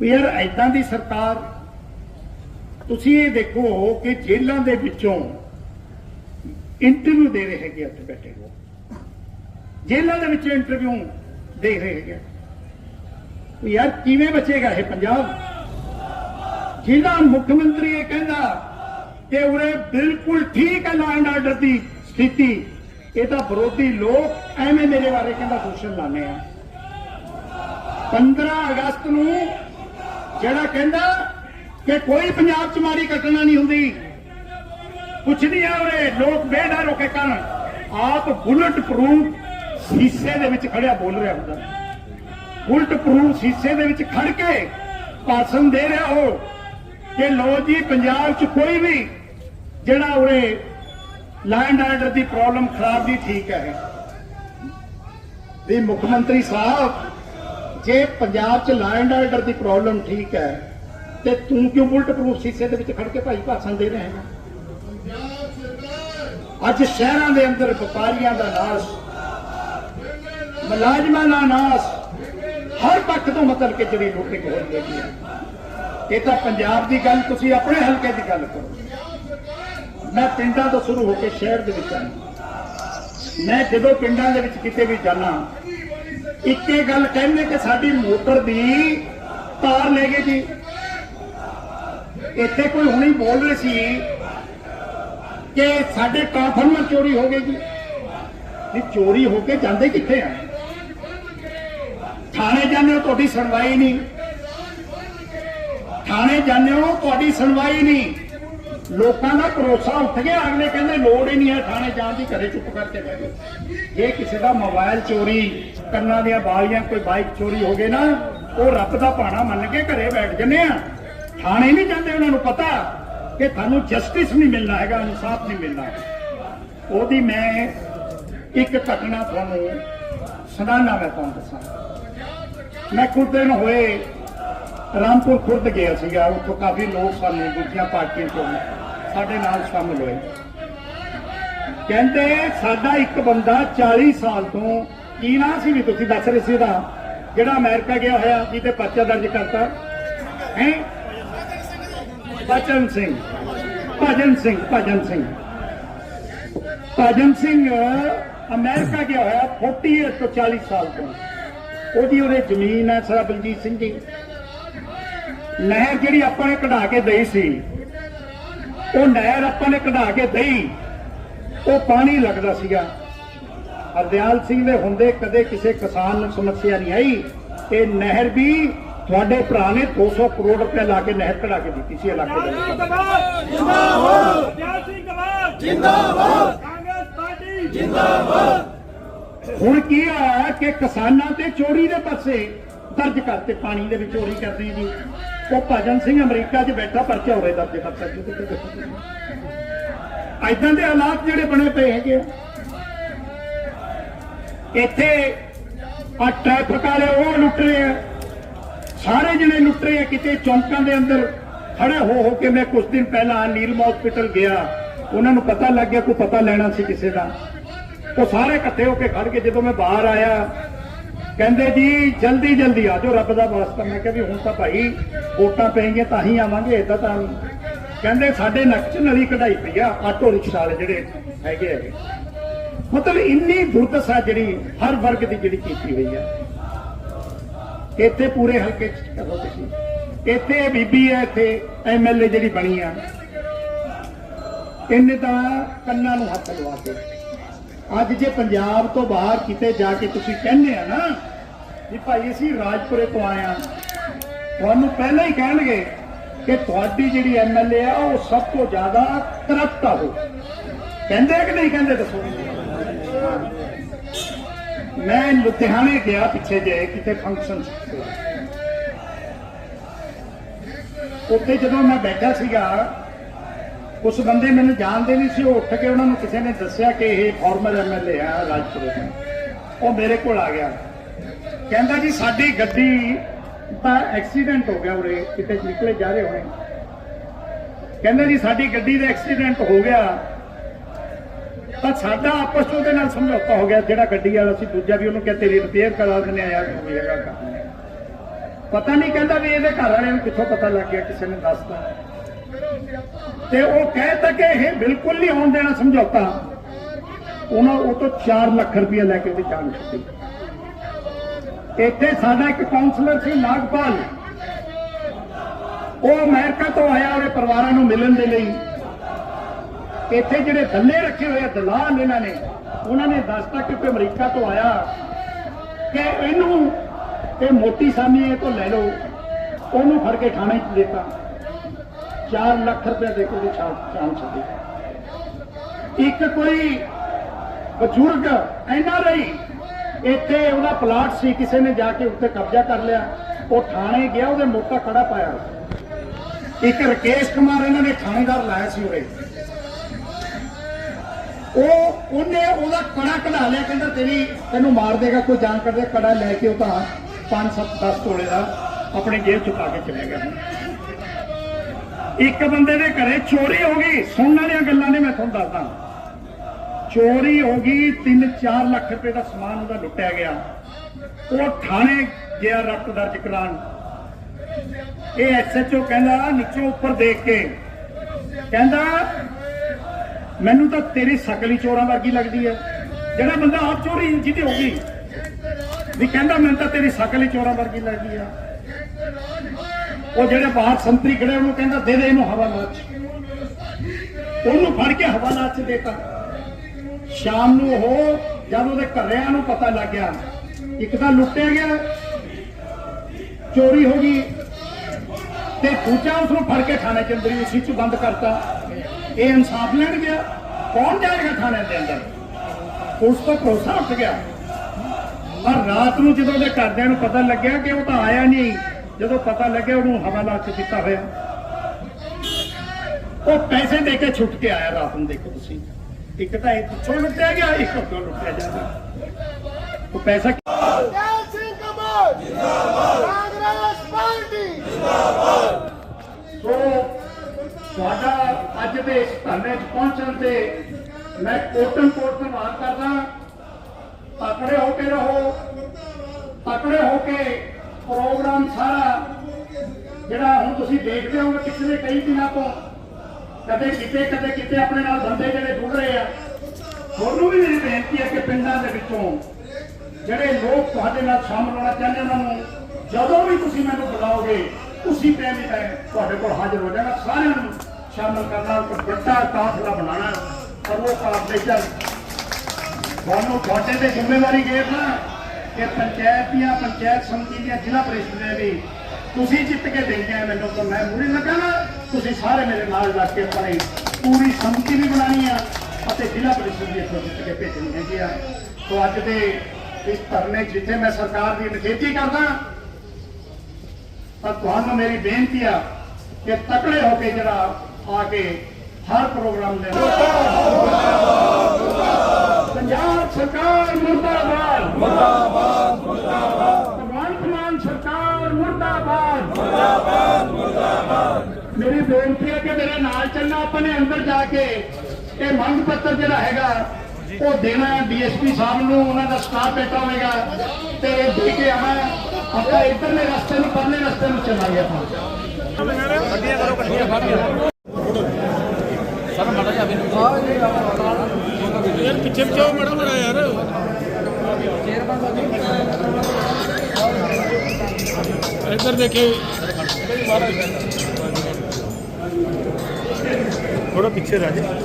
ਵੀ ਯਾਰ ਐਦਾਂ ਦੀ ਸਰਕਾਰ, ਤੁਸੀਂ ਇਹ ਦੇਖੋ ਕਿ ਜੇਲ੍ਹਾਂ ਦੇ ਵਿੱਚੋਂ ਇੰਟਰਵਿਊ ਦੇ ਰਹੇ ਹੈਗੇ ਉੱਥੇ ਬੈਠੇ ਹੋ ਜੇਲ੍ਹਾਂ ਦੇ ਵਿੱਚ ਇੰਟਰਵਿਊ ਦੇ ਰਹੇ ਹੈਗੇ ਵੀ ਯਾਰ ਕਿਵੇਂ ਬਚੇਗਾ ਇਹ ਪੰਜਾਬ? ਜਿਹਦਾ ਮੁੱਖ ਮੰਤਰੀ ਇਹ ਕਹਿੰਦਾ ਕਿ ਉਰੇ ਬਿਲਕੁਲ ਠੀਕ ਹੈ ਲਾਅ ਐਂਡ ਆਰਡਰ ਦੀ ਸਥਿਤੀ, ਇਹ ਤਾਂ ਵਿਰੋਧੀ ਲੋਕ ਐਵੇਂ ਮੇਰੇ ਬਾਰੇ ਕਹਿੰਦਾ ਦੋਸ਼ਣ ਲਾਣੇ ਆ। 15 ਅਗਸਤ ਨੂੰ ਜਿਹੜਾ ਕਹਿੰਦਾ ਕਿ ਕੋਈ ਪੰਜਾਬ 'ਚ ਮਾੜੀ ਘਟਨਾ ਨਹੀਂ ਹੁੰਦੀ। ਕੁਛ ਨਹੀਂ ਆ ਉਰੇ, ਲੋਕ ਬੇਡਰ ਹੋ ਕੇ ਕਰਨ ਆਪ ਬੁਲਟ ਪ੍ਰੂਫ ਹਿੱਸੇ ਦੇ ਵਿੱਚ ਖੜਿਆ ਬੋਲ ਰਿਹਾ ਹੁੰਦਾ। ਬੁਲਟ ਪ੍ਰੂਫ ਹਿੱਸੇ ਦੇ ਵਿੱਚ ਖੜ ਕੇ ਭਾਸ਼ਣ ਦੇ ਰਿਹਾ ਹੋ ਕਿ ਲੋ ਜੀ, ਪੰਜਾਬ 'ਚ ਕੋਈ ਵੀ ਜਿਹੜਾ ਉਰੇ ਲੈਂਡ ਆਰਡਰ ਦੀ ਪ੍ਰੋਬਲਮ ਖਰਾਬ ਦੀ ਠੀਕ ਹੈ। ਵੀ ਮੁੱਖ ਮੰਤਰੀ ਸਾਹਿਬ ਜੇ ਪੰਜਾਬ 'ਚ ਲੈਂਡ ਆਰਡਰ ਦੀ ਪ੍ਰੋਬਲਮ ਠੀਕ ਹੈ, ਤੇ ਤੂੰ ਕਿਉਂ ਬੁਲਟ ਪ੍ਰੂਫ ਸੀਸੇ ਦੇ ਵਿੱਚ ਖੜ ਕੇ ਭਾਈ ਭਾਸ਼ਣ ਦੇ ਰਿਹਾ ਹੈ? ਅੱਜ ਸ਼ਹਿਰਾਂ ਦੇ ਅੰਦਰ ਵਪਾਰੀਆਂ ਦਾ ਨਾਸ਼, ਮੁਲਾਜ਼ਮਾਂ ਦਾ ਨਾਸ਼, ਹਰ ਪੱਖ ਤੋਂ ਮਤਲਬ ਕਿ ਜਿਹੜੀ ਲੁੱਟ ਹੋ ਰਹੀ ਹੈ। ਇਹ ਤਾਂ ਪੰਜਾਬ ਦੀ ਗੱਲ, ਤੁਸੀਂ ਆਪਣੇ ਹਲਕੇ ਦੀ ਗੱਲ ਕਰੋ। ਮੈਂ ਪਿੰਡਾਂ ਤੋਂ ਸ਼ੁਰੂ ਹੋ ਕੇ ਸ਼ਹਿਰ ਦੇ ਵਿੱਚ ਆਇਆ। ਮੈਂ ਜਦੋਂ ਪਿੰਡਾਂ ਦੇ ਵਿੱਚ ਕਿਤੇ ਵੀ ਜਾਣਾ ਇੱਕੇ ਗੱਲ ਕਹਿੰਦੇ ਕਿ ਸਾਡੀ ਮੋਟਰ ਦੀ ਤਾਰ ਲੈ ਗਏ ਜੀ। ਇੱਥੇ ਕੋਈ ਹੁਣੀ ਬੋਲ ਰਹੀ ਸੀ ਕਿ ਸਾਡੇ ਟ੍ਰਾਂਸਫਾਰਮਰ ਚੋਰੀ ਹੋ ਗਏ ਜੀ। ਇਹ ਚੋਰੀ ਹੋ ਕੇ ਜਾਂਦੇ ਕਿੱਥੇ ਆ? ਥਾਣੇ ਜਾਂਦੇ ਹੋ, ਤੁਹਾਡੀ ਸੁਣਵਾਈ ਨਹੀਂ। ਥਾਣੇ ਜਾਂਦੇ ਹੋ, ਤੁਹਾਡੀ ਸੁਣਵਾਈ ਨਹੀਂ। ਲੋਕਾਂ ਦਾ ਭਰੋਸਾ ਉੱਠ ਗਿਆ। ਅਗਲੇ ਕਹਿੰਦੇ, ਲੋੜ ਹੀ ਨਹੀਂ ਹੈ ਥਾਣੇ ਜਾਣ ਦੀ, ਘਰੇ ਚੁੱਪ ਕਰਕੇ ਬਹਿ ਜਾਓ। ਜੇ ਕਿਸੇ ਦਾ ਮੋਬਾਈਲ ਚੋਰੀ, ਕੰਨਾਂ ਦੀਆਂ ਬਾਲੀਆਂ, ਕੋਈ ਬਾਈਕ ਚੋਰੀ ਹੋ ਗਏ ਨਾ, ਉਹ ਰੱਬ ਦਾ ਭਾਣਾ ਮੰਨ ਕੇ ਘਰੇ ਬੈਠ ਜੰਨੇ ਆ। ਥਾਣੇ ਨਹੀਂ ਜਾਂਦੇ, ਉਹਨਾਂ ਨੂੰ ਪਤਾ ਕਿ ਤੁਹਾਨੂੰ ਜਸਟਿਸ ਨਹੀਂ ਮਿਲਣਾ ਹੈਗਾ, ਇਨਸਾਫ ਨਹੀਂ ਮਿਲਣਾ। ਉਹਦੀ ਮੈਂ ਇੱਕ ਘਟਨਾ ਤੁਹਾਨੂੰ ਸੁਣਾਉਣਾ ਮੈਂ ਤੁਹਾਨੂੰ ਦੱਸਾਂ। ਮੈਂ ਕੁਝ ਦਿਨ ਹੋਏ ਰਾਮਪੁਰ ਖੁਰਦ ਗਿਆ ਸੀਗਾ, ਉੱਥੋਂ ਕਾਫੀ ਲੋਕ ਸਾਨੂੰ ਦੂਜੀਆਂ ਪਾਰਟੀਆਂ ਤੋਂ ਸਾਡੇ ਨਾਲ ਸ਼ਾਮਲ ਹੋਏ। ਕਹਿੰਦੇ, ਸਾਡਾ ਇੱਕ ਬੰਦਾ 40 ਸਾਲ ਤੋਂ ਕੀ ਨਾਂ ਸੀ ਵੀ ਤੁਸੀਂ ਦੱਸ ਰਹੇ ਸੀ ਦਾ ਜਿਹੜਾ ਅਮਰੀਕਾ ਗਿਆ ਹੋਇਆ, ਜਿਹਦੇ ਪਰਚਾ ਦਰਜ ਕਰਤਾ? ਹੈ? ਭਜਨ ਸਿੰਘ। ਭਜਨ ਸਿੰਘ ਭਜਨ ਸਿੰਘ। ਭਜਨ ਸਿੰਘ ਅਮਰੀਕਾ ਗਿਆ ਹੋਇਆ 40 ਤੋਂ 40 ਸਾਲ ਤੋਂ। ਉਹਦੀ ਉਹਦੇ ਜ਼ਮੀਨ ਹੈ ਸਰ ਬਲਜੀਤ ਸਿੰਘ ਜੀ ਨਹਿਰ ਜਿਹੜੀ ਆਪਾਂ ਨੇ ਕਢਾ ਕੇ ਦਈ ਸੀ, ਉਹ ਨਹਿਰ ਆਪਾਂ ਨੇ ਕਢਾ ਕੇ ਦਈ, ਉਹ ਪਾਣੀ ਲੱਗਦਾ ਸੀਗਾ। ਹਰਦਿਆਲ ਸਿੰਘ ਦੇ ਹੁੰਦੇ ਕਦੇ ਕਿਸੇ ਕਿਸਾਨ ਨੂੰ ਸਮੱਸਿਆ ਨਹੀਂ ਆਈ। ਇਹ ਨਹਿਰ ਵੀ ਤੁਹਾਡੇ ਭਰਾ ਨੇ 200 ਕਰੋੜ ਰੁਪਏ ਲਾ ਕੇ ਨਹਿਰ ਕਢਾ ਕੇ ਦਿੱਤੀ ਸੀ ਇਲਾਕੇ ਦੇ ਵਿੱਚ। ਜਿੰਦਾਬਾਦ ਸਿੰਘ ਕਬਾਬ ਜਿੰਦਾਬਾਦ ਕਾਂਗਰਸ ਪਾਰਟੀ ਜਿੰਦਾਬਾਦ ਹੁਣ ਕੀ ਆ ਕਿ ਕਿਸਾਨਾਂ ਤੇ ਚੋਰੀ ਦੇ ਪਾਸੇ ਦਰਜ ਕਰਤੇ, ਪਾਣੀ ਦੇ ਵਿੱਚ ਚੋਰੀ ਕਰਦੇ ਜੀ। ਉਹ ਭਜਨ ਸਿੰਘ ਅਮਰੀਕਾ 'ਚ ਬੈਠਾ, ਪਰਚਾ ਹੋਰੇ ਦਰਜ ਕਰ ਸਕਦੇ ਐਦਾਂ ਦੇ ਹਾਲਾਤ ਜਿਹੜੇ ਬਣੇ ਪਏ ਹੈਗੇ ਆ। ਇੱਥੇ ਆ ਟ੍ਰੈਫਿਕ ਵਾਲੇ ਉਹ ਲੁੱਟ ਰਹੇ ਆ। ਸਾਰੇ ਜਿਹੜੇ ਲੁੱਟ ਰਹੇ ਆ, ਕਿਤੇ ਚੌਂਕਾਂ ਦੇ ਅੰਦਰ ਖੜੇ ਹੋ ਹੋ ਕੇ ਮੈਂ ਕੁਝ ਦਿਨ ਪਹਿਲਾਂ ਨੀਲਮ ਹਸਪੀਟਲ ਗਿਆ। ਉਹਨਾਂ ਨੂੰ ਪਤਾ ਲੱਗ ਗਿਆ, ਕੋਈ ਪਤਾ ਲੈਣਾ ਸੀ ਕਿਸੇ ਦਾ। ਉਹ ਸਾਰੇ ਇਕੱਠੇ ਹੋ ਕੇ ਖੜ ਕੇ ਜਦੋਂ ਮੈਂ ਬਾਹਰ ਆਇਆ ਕਹਿੰਦੇ ਜੀ, ਜਲਦੀ ਜਲਦੀ ਆ ਜਾਓ ਰੱਬ ਦਾ ਵਾਸਤਾ। ਮੈਂ ਕਿਹਾ ਵੀ ਹੁਣ ਤਾਂ ਭਾਈ ਵੋਟਾਂ ਪੈਣਗੀਆਂ ਤਾਂ ਹੀ ਆਵਾਂਗੇ ਇਦਾਂ ਤਾਂ ਕਹਿੰਦੇ ਸਾਡੇ ਨੱਕ 'ਚ ਨਲੀ ਕਢਾਈ ਪਈ ਆ, ਆਟੋ ਰਿਕਸ਼ਾ ਵਾਲੇ ਜਿਹੜੇ ਹੈਗੇ ਹੈਗੇ ਮਤਲਬ ਇੰਨੀ ਦੁਰਦਸ਼ਾ ਜਿਹੜੀ ਹਰ ਵਰਗ ਦੀ ਜਿਹੜੀ ਕੀਤੀ ਹੋਈ ਆ। ਇੱਥੇ ਪੂਰੇ ਹਲਕੇ 'ਚ ਕਰੋ ਤੁਸੀਂ। ਇੱਥੇ ਬੀਬੀ ਹੈ ਇੱਥੇ ਐਮਐਲਏ ਜਿਹੜੀ ਬਣੀ ਆ। ਇਹਨੇ ਤਾਂ ਕੰਨਾਂ ਨੂੰ ਹੱਥ ਲਵਾ ਕੇ ਅੱਜ ਜੇ ਪੰਜਾਬ ਤੋਂ ਬਾਹਰ ਕਿਤੇ ਜਾ ਕੇ ਤੁਸੀਂ ਕਹਿੰਦੇ ਆ ਨਾ ਵੀ ਭਾਈ ਅਸੀਂ ਰਾਜਪੁਰੇ ਤੋਂ ਆਏ ਆ, ਤੁਹਾਨੂੰ ਪਹਿਲਾਂ ਹੀ ਕਹਿਣਗੇ ਕਿ ਤੁਹਾਡੀ ਜਿਹੜੀ ਐਮਐਲਏ ਆ, ਉਹ ਸਭ ਤੋਂ ਜ਼ਿਆਦਾ ਕਰਪਟ ਆ ਉਹ। ਕਹਿੰਦੇ ਆ ਕਿ ਨਹੀਂ ਕਹਿੰਦੇ ਦੱਸੋ? ਮੈਂ ਲੁਧਿਆਣੇ ਗਿਆ ਪਿੱਛੇ ਜੇ, ਕਿਤੇ ਫੰਕਸ਼ਨ ਉੱਥੇ ਜਦੋਂ ਮੈਂ ਬੈਠਾ ਸੀਗਾ ਉਸ ਬੰਦੇ ਮੈਨੂੰ ਜਾਣਦੇ ਨਹੀਂ ਸੀ, ਉਹ ਉੱਠ ਕੇ ਉਹਨਾਂ ਨੂੰ ਕਿਸੇ ਨੇ ਦੱਸਿਆ ਕਿ ਇਹ ਫਾਰਮਰ ਐਮਐਲਏ ਆ ਰਾਜਪੁਰੇ ਦਾ ਉਹ ਮੇਰੇ ਕੋਲ ਆ ਗਿਆ। ਕਹਿੰਦਾ ਜੀ, ਸਾਡੀ ਗੱਡੀ ਦਾ ਐਕਸੀਡੈਂਟ ਹੋ ਗਿਆ ਉਰੇ, ਕਿਤੇ ਨਿਕਲੇ ਜਾ ਰਹੇ ਹੋਣੇ। ਕਹਿੰਦਾ ਜੀ, ਸਾਡੀ ਗੱਡੀ ਦਾ ਐਕਸੀਡੈਂਟ ਹੋ ਗਿਆ। ਤਾਂ ਸਾਡਾ ਆਪਸ 'ਚ ਉਹਦੇ ਨਾਲ ਸਮਝੌਤਾ ਹੋ ਗਿਆ, ਜਿਹੜਾ ਗੱਡੀ ਵਾਲਾ ਸੀ, ਦੂਜਾ ਵੀ ਉਹਨੂੰ ਕਿਹਾ, ਤੇਰੀ ਰਿਪੇਅਰ ਕਰਾ ਦਿੰਦੇ ਆ, ਯਾਰ ਜੋ ਵੀ ਹੈਗਾ ਕੰਮ ਪਤਾ ਨਹੀਂ ਕਹਿੰਦਾ ਵੀ ਇਹਦੇ ਘਰ ਵਾਲਿਆਂ ਨੂੰ ਕਿੱਥੋਂ ਪਤਾ ਲੱਗ ਗਿਆ, ਕਿਸੇ ਨੇ ਦੱਸਤਾ। ਤੇ ਉਹ ਕਹਿ ਤੱਕ ਇਹ ਬਿਲਕੁਲ ਨਹੀਂ ਆਉਣ ਦੇਣਾ ਸਮਝੌਤਾ। ਉਹਨਾਂ ਉਹ ਤੋਂ 4 ਲੱਖ ਰੁਪਏ ਲੈ ਕੇ ਤੇ ਜਾਣ ਛੁੱਟੀ ਇੱਥੇ ਸਾਡਾ ਇੱਕ ਕਾਉਂਸਲਰ ਸੀ, ਨਾਗਪਾਲ। ਉਹ ਅਮਰੀਕਾ ਤੋਂ ਆਇਆ, ਉਹਦੇ ਪਰਿਵਾਰਾਂ ਨੂੰ ਮਿਲਣ ਦੇ ਲਈ। ਇੱਥੇ ਜਿਹੜੇ ਥੱਲੇ ਰੱਖੇ ਹੋਏ ਦਲਾਲ ਇਹਨਾਂ ਨੇ, ਉਹਨਾਂ ਨੇ ਦੱਸਤਾ ਕਿ ਅਮਰੀਕਾ ਤੋਂ ਆਇਆ ਕਿ ਇਹਨੂੰ ਇਹ ਮੋਟੀ ਸਾਮੀ ਇਹ ਤੋਂ ਲੈ ਲਓ। ਉਹਨੂੰ ਫੜ ਕੇ ਥਾਣੇ 'ਚ ਦਿੱਤਾ। 4 ਲੱਖ ਰੁਪਏ ਦੇ ਕੇ ਉਹਦੀ ਛਾਲ ਇੱਕ ਕੋਈ ਬਜ਼ੁਰਗ ਐਨਾ ਰਹੀ ਇੱਥੇ ਉਹਦਾ ਪਲਾਟ ਸੀ, ਕਿਸੇ ਨੇ ਜਾ ਕੇ ਉੱਤੇ ਕਬਜ਼ਾ ਕਰ ਲਿਆ। ਉਹ ਥਾਣੇ ਗਿਆ, ਉਹਦੇ ਮੋਟਾ ਕੜਾ ਪਾਇਆ। ਇੱਕ ਰਕੇਸ਼ ਕੁਮਾਰ ਇਹਨਾਂ ਨੇ ਥਾਣੇਦਾਰ ਲਾਇਆ ਸੀ ਉਰੇ। ਉਹ ਉਹਨੇ ਉਹਦਾ ਕੜਾ ਕਢਾ ਲਿਆ, ਕਹਿੰਦਾ ਤੇਰੀ ਤੈਨੂੰ ਮਾਰ ਦੇਗਾ, ਕੋਈ ਜਾਣ ਕਰਦੇ ਕੜਾ ਲੈ ਕੇ ਉਹ ਤਾਂ 5 7 10 ਤੋਲੇ ਦਾ ਆਪਣੀ ਜੇਬ ਚ ਪਾ ਕੇ ਚਲੇ ਗਿਆ। ਇੱਕ ਬੰਦੇ ਦੇ ਘਰੇ ਚੋਰੀ ਹੋ ਗਈ। ਸੁਣਨ ਵਾਲੀਆਂ ਗੱਲਾਂ ਨੇ, ਮੈਂ ਤੁਹਾਨੂੰ ਦੱਸਦਾ। ਚੋਰੀ ਹੋ ਗਈ 3-4 ਲੱਖ ਰੁਪਏ ਦਾ ਸਮਾਨ ਉਹਦਾ ਲੁੱਟਿਆ ਗਿਆ। ਉਹ ਥਾਣੇ ਗਿਆ ਰਕਤ ਦਰਜ ਕਰਾਉਣ। ਇਹ ਐਸਐਚਓ ਕਹਿੰਦਾ, ਨੀਚੋਂ ਉੱਪਰ ਦੇਖ ਕੇ। ਕਹਿੰਦਾ, ਮੈਨੂੰ ਤਾਂ ਤੇਰੀ ਸ਼ਕਲ ਹੀ ਚੋਰਾਂ ਵਰਗੀ ਲੱਗਦੀ ਹੈ। ਜਿਹੜਾ ਬੰਦਾ ਆਪ ਚੋਰੀ ਜਿਹਦੀ ਹੋ ਗਈ, ਵੀ ਕਹਿੰਦਾ, ਮੈਨੂੰ ਤਾਂ ਤੇਰੀ ਸ਼ਕਲ ਹੀ ਚੋਰਾਂ ਵਰਗੀ ਲੱਗਦੀ ਹੈ ਉਹ ਜਿਹੜੇ ਬਾਹਰ ਸੰਤਰੀ ਖੜੇ, ਉਹਨੂੰ ਕਹਿੰਦਾ, ਦੇ ਦੇ ਇਹਨੂੰ ਹਵਾਲਾਤ 'ਚ ਉਹਨੂੰ ਫੜ ਕੇ ਹਵਾਲਾ 'ਚ ਦੇਤਾ। ਸ਼ਾਮ ਨੂੰ ਉਹ, ਜਦ ਉਹਦੇ ਘਰਿਆਂ ਨੂੰ ਪਤਾ ਲੱਗ ਗਿਆ, ਇੱਕ ਤਾਂ ਲੁੱਟਿਆ ਗਿਆ, ਚੋਰੀ ਹੋ ਗਈ, ਤੇ ਦੂਜਾ ਉਸ ਨੂੰ ਫੜ ਕੇ ਥਾਣੇ ਚ ਅੰਦਰ ਹੀ ਉਸੇ ਚ ਬੰਦ ਕਰਤਾ। ਇਹ ਇਨਸਾਫ ਲੈਣ ਗਿਆ। ਕੌਣ ਜਾਏਗਾ ਥਾਣੇ ਦੇ ਅੰਦਰ? ਉਸ ਤੋਂ ਭਰੋਸਾ ਉੱਠ ਗਿਆ। ਪਰ ਰਾਤ ਨੂੰ ਜਦੋਂ ਉਹਦੇ ਘਰਦਿਆਂ ਨੂੰ ਪਤਾ ਲੱਗਿਆ ਕਿ ਉਹ ਤਾਂ ਆਇਆ ਨਹੀਂ ਜਦੋਂ ਪਤਾ ਲੱਗਿਆ ਉਹਨੂੰ ਹਵਾਲਾ ਚ ਦਿੱਤਾ ਹੋਇਆ ਉਹ ਪੈਸੇ ਦੇ ਕੇ ਛੁੱਟ ਕੇ ਆਇਆ ਰਾਤ ਨੂੰ ਦੇਖੋ ਤੁਸੀਂ। ਇੱਕ ਤਾਂ ਇਹ ਪਿੱਛੋਂ ਲੁੱਟਿਆ ਗਿਆ ਇੱਕ ਅੱਗੋਂ ਲੁੱਟਿਆ ਜਾਂਦਾ ਉਹ ਪੈਸਾ ਤੁਹਾਡਾ ਅੱਜ ਦੇ ਇਸ ਧਰਨੇ 'ਚ ਪਹੁੰਚਣ ਤੇ ਮੈਂ ਕੋਟਨ ਕੋਟ ਧੰਨਵਾਦ ਕਰਦਾ ਤਕੜੇ ਹੋ ਕੇ ਰਹੋ। ਤਕੜੇ ਹੋ ਕੇ ਪ੍ਰੋਗਰਾਮ ਸਾਰਾ ਜਿਹੜਾ ਹੁਣ ਤੁਸੀਂ ਦੇਖਦੇ ਹੋ, ਪਿਛਲੇ ਕਈ ਦਿਨਾਂ ਤੋਂ ਕਦੇ ਕਿਤੇ ਕਦੇ ਕਿਤੇ ਆਪਣੇ ਨਾਲ ਬੰਦੇ ਜਿਹੜੇ ਜੁੜ ਰਹੇ ਆ, ਤੁਹਾਨੂੰ ਵੀ ਮੇਰੀ ਬੇਨਤੀ ਹੈ ਕਿ ਪਿੰਡਾਂ ਦੇ ਵਿੱਚੋਂ ਜਿਹੜੇ ਲੋਕ ਤੁਹਾਡੇ ਨਾਲ ਸ਼ਾਮਲ ਹੋਣਾ ਚਾਹੁੰਦੇ ਉਹਨਾਂ ਨੂੰ ਜਦੋਂ ਵੀ ਤੁਸੀਂ ਮੈਨੂੰ ਬੁਲਾਓਗੇ ਤੁਸੀਂ ਟਾਈਮ ਹੀ ਮੈਂ ਤੁਹਾਡੇ ਕੋਲ ਹਾਜ਼ਰ ਹੋ ਜਾਣਾ ਸਾਰਿਆਂ ਨੂੰ ਸ਼ਾਮਲ ਕਰਨਾ, ਇੱਕ ਵੱਡਾ ਕਾਫਲਾ ਬਣਾਉਣਾ ਪਰ ਉਹ ਕਾਫਲੇ ਚੱਲ। ਤੁਹਾਨੂੰ ਤੁਹਾਡੇ ਤੇ ਜ਼ਿੰਮੇਵਾਰੀ ਗੇਰ ਨਾ ਕਿ ਪੰਚਾਇਤ ਦੀਆਂ ਪੰਚਾਇਤ ਸਮਿਤੀ ਦੀਆਂ ਜ਼ਿਲ੍ਹਾ ਪ੍ਰੀਸ਼ਦ ਦੇ ਵੀ ਤੁਸੀਂ ਜਿੱਤ ਕੇ ਦੇਣਗੇ ਮੈਨੂੰ ਤਾਂ ਮੈਂ ਮੂਰੇ ਲੱਗਾ ਤੁਸੀਂ ਸਾਰੇ ਮੇਰੇ ਨਾਲ ਲੱਗ ਕੇ ਆਪਣੀ ਪੂਰੀ ਸਮਿਤੀ ਵੀ ਬਣਾਣੀ ਆ ਅਤੇ ਜ਼ਿਲ੍ਹਾ ਪ੍ਰੀਸ਼ਦ ਵੀ ਇੱਥੋਂ ਜਿੱਤ ਕੇ ਭੇਜਣੀ ਹੈਗੀ ਆ। ਸੋ ਅੱਜ ਦੇ ਇਸ ਧਰਨੇ ਜਿੱਥੇ ਮੈਂ ਸਰਕਾਰ ਦੀ ਨਿਖੇਧੀ ਕਰਦਾ, ਤਾਂ ਤੁਹਾਨੂੰ ਮੇਰੀ ਬੇਨਤੀ ਆ ਕਿ ਤਕੜੇ ਹੋ ਕੇ ਜਿਹੜਾ ਆ ਕੇ ਹਰ ਪ੍ਰੋਗਰਾਮ ਦੇ ਸਰਕਾਰ ਮੁਰਦਾਬਾਦ। ਮੁਰਦਾਬਾਦ ਮੁਰਦਾਬਾਦ। ਭਗਵੰਤ ਮਾਨ ਸਰਕਾਰ ਮੁਰਦਾਬਾਦ। ਮੁਰਦਾਬਾਦ ਮੁਰਦਾਬਾਦ। ਮੇਰੀ ਬੇਨਤੀ ਹੈ ਕਿ ਮੇਰੇ ਨਾਲ ਚੱਲਣਾ ਆਪਾਂ ਨੇ ਅੰਦਰ ਜਾ ਕੇ। ਇਹ ਮੰਗ ਪੱਤਰ ਜਿਹੜਾ ਹੈਗਾ ਉਹ ਦੇਣਾ ਡੀਐਸਪੀ ਸਾਹਿਬ ਨੂੰ ਉਹਨਾਂ ਦਾ ਸਟਾਫ ਬੈਠਾ ਹੋਵੇਗਾ। ਤੇ ਇਹ ਦੇ ਕੇ ਆਵਾਂ ਆਪਾਂ ਇੱਧਰਲੇ ਰਸਤੇ ਨੂੰ ਪਰਲੇ ਰਸਤੇ ਨੂੰ ਚੱਲਾਂਗੇ ਆਪਾਂ। ਯਾਰ ਪਿੱਛੇ ਪਿੱਛੇ ਮੜਾ ਮੜਾ ਯਾਰ। ਇੱਧਰ ਦੇਖੇ। ਥੋੜਾ ਪਿੱਛੇ ਰਹਿ ਜਾ।